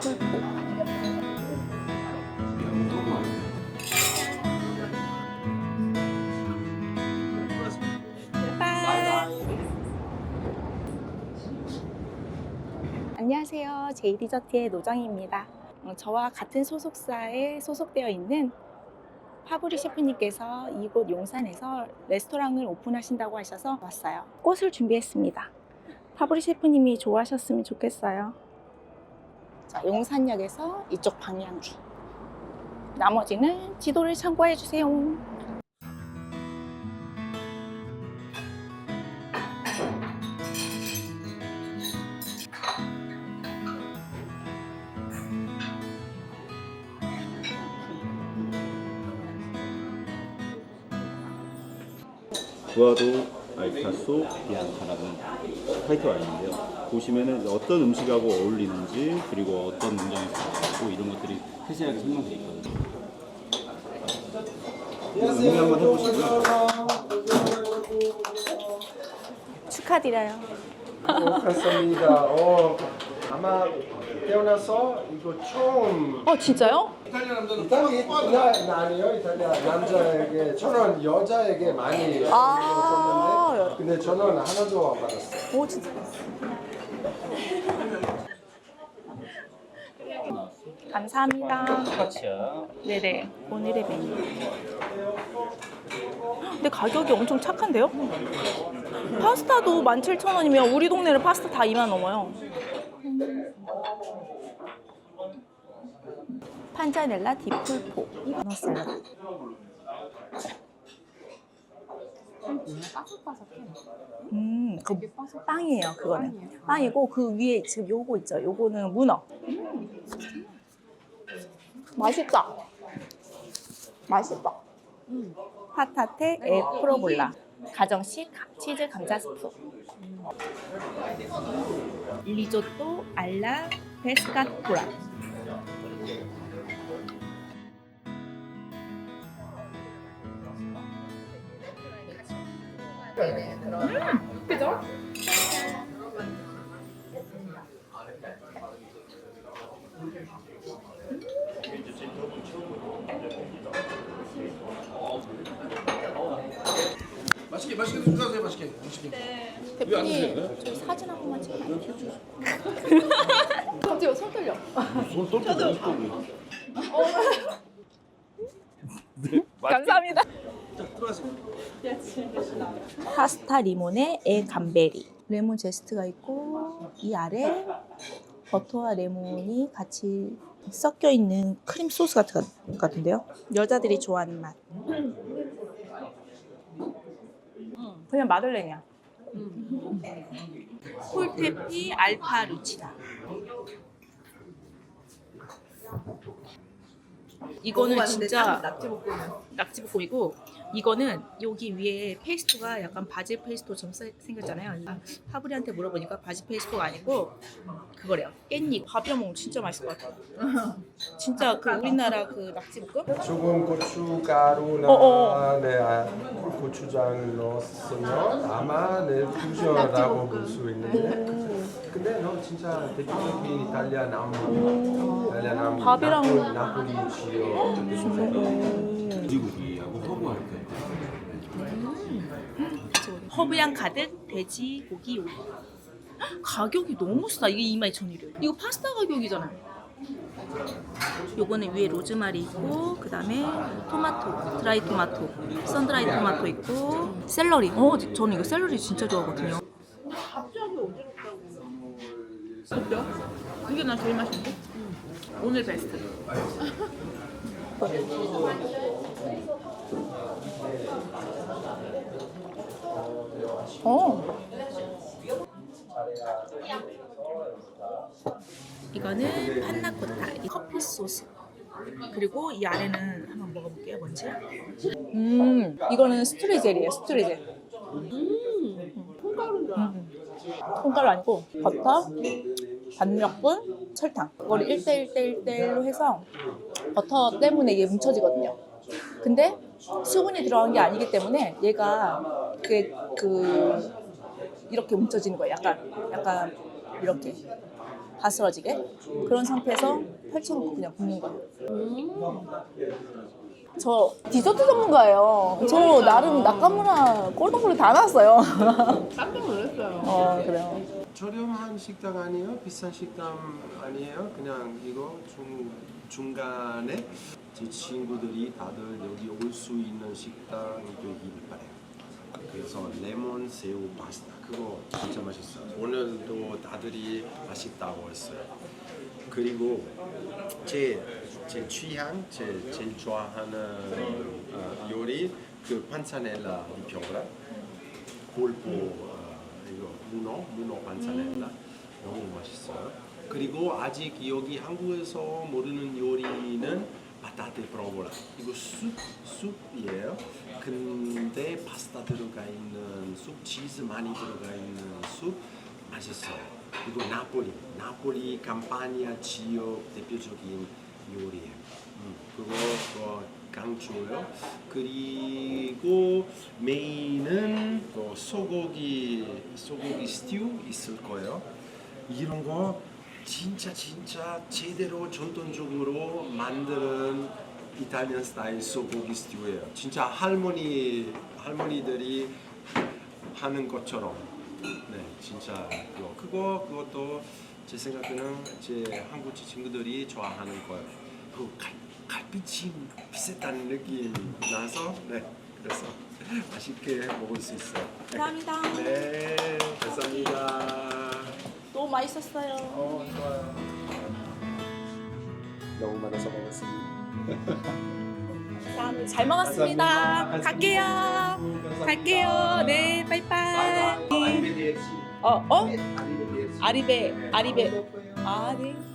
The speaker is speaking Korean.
빠이. 안녕하세요. 제이디저트의 노정희입니다. 어, 저와 같은 소속사에 소속되어 있는 파브리 셰프님께서 이곳 용산에서 레스토랑을 오픈하신다고 하셔서 왔어요. 꽃을 준비했습니다. 파브리 셰프님이 좋아하셨으면 좋겠어요. 자, 용산역에서 이쪽 방향키. 나머지는 지도를 참고해 주세요. 구아도 알타소 비앙카라는 화이트 와인인데요. 보시면은 어떤 음식하고 어울리는지 그리고 어떤 농장에서 나고 이런 것들이 세세하게 설명되어 있거든요. 음미 한번 해보시고요. 축하드려요. 감사합니다. 어, 아마 태어나서 이거 처음 어, 진짜요? 이탈리아 아니요 이탈리아 남자에게 저는 여자에게 많이 아. 줬는데 근데 저는 하나도 안 받았어요. 오, 진짜. 감사합니다. 똑같이야. 네네. 오늘의 메뉴. 근데 가격이 엄청 착한데요? 파스타도 17,000원이면 우리 동네는 파스타 다 2만 넘어요. 판자넬라 디풀포. 샐러드. 음, 그 빵이에요. 그거는 빵이고 그 위에 지금 요거 있죠. 요거는 문어. 맛있다. 맛있다. 파타테 에 프로볼라. 가정식 치즈 감자 스프. 리조또 알라 베스카토라. 맛있게 맛있게 드세요 맛있게 맛있게 대표님, 저희 사진 한 번만 찍어요. 갑자기 손 떨려. 손 떨고 너무 떨고 감사합니다. 들어가세요 파스타 리몬에 에 감베리. 레몬 제스트가 있고 이 아래 버터와 레몬이 같이 섞여 있는 크림 소스 같은 같은데요. 여자들이 좋아하는 맛. 그냥 마들렌이야. 폴테피 알파 루치다. 이거는 진짜 낙지볶음이고 이거는 여기 위에 페이스토가 약간 바질 페이스토처럼 써- 생겼잖아요. 아, 파브리한테 물어보니까 바질 페이스토가 아니고 그거래요. 깻잎 밥이랑 먹으면 진짜 맛있을 것 같아요. 진짜 그 우리나라 그 낙지볶음? 조금 고춧가루나 어 어. 네, 아, 고추장을 넣었으면 아마 네, 퓨전이라고 볼 수 있는데 근데 너 진짜 대표적인 이탈리아 나무 이탈리아 나무 밥이랑- 나폴리, 나폴리 지역 돼지고기하고 허브할 때. 허브향 가득 돼지고기 요리. 가격이 너무 싸. 이게 22,000원이래요. 이거 파스타 가격이잖아요. 요거는 위에 로즈마리 있고 그다음에 토마토, 드라이 토마토, 선드라이 토마토 있고 샐러리. 어, 저는 이거 샐러리 진짜 좋아하거든요. 갑자기 어지럽다고. 어때요? 이게 난 제일 맛있는데? 오늘 베스트. 어. 이거는 판나코타 이 커피 소스. 그리고 이 아래는 한번 먹어볼게요, 뭔지. 음, 이거는 스트레젤이에요, 스트레젤. 음? 음. 콩가루 아니고 버터, 반력분, 설탕. 이걸 1대1 대1대1로 해서 버터 때문에 이게 뭉쳐지거든요. 근데 수분이 들어간 게 아니기 때문에 얘가 그, 그 이렇게 뭉쳐지는 거예요. 약간 약간 이렇게 바스러지게 그런 상태에서 펼쳐놓고 그냥 굽는 거예요. 저 디저트 전문가예요. 저 나름 낙가무라 꼴동물이 다 나왔어요. 깜짝 놀랐어요. 어 그래요. 저렴한 식당 아니에요? 비싼 식당 아니에요? 그냥 이거 중, 중간에 제 친구들이 다들 여기 올 수 있는 식당 여기 바래요. 그래서 레몬 새우 파스타 그거 진짜 맛있어요. 오늘도 다들이 맛있다고 했어요. 그리고 제, 제 취향, 제 제일 좋아하는 어, 요리 그 판차넬라 리평라 골보 어, 이거 문어 문어 반찬했나 너무 맛있어요. 그리고 아직 여기 한국에서 모르는 요리는 바타테 프로보라 이거 숲 숲이에요. 근데 파스타 들어가 있는 숲 치즈 많이 들어가 있는 숲 맛있어요. 이거 나폴리 나폴리 감파니아 지역 대표적인 요리예요. 음, 그거 그거 강추요. 그리고 메인은 또 소고기 소고기 스튜 있을 거예요. 이런 거 진짜 진짜 제대로 전통적으로 만드는 이탈리안 스타일 소고기 스튜예요. 진짜 할머니 할머니들이 하는 것처럼 네 진짜 그거 그거 그것도 제 생각에는 제 한국 친구들이 좋아하는 거예요. 그 갈, 갈비찜 비슷한 느낌 나서 네 그래서 맛있게 먹을 수 있어요. 감사합니다. 네 감사합니다. 너무 맛있었어요. 어 좋아요. 너무 많아서 먹었습니다. 잘 먹었습니다. 감사합니다. 갈게요. 감사합니다. 갈게요. 네, 빠이빠이. 어, 어? 아리베, 아리베. 아, 네.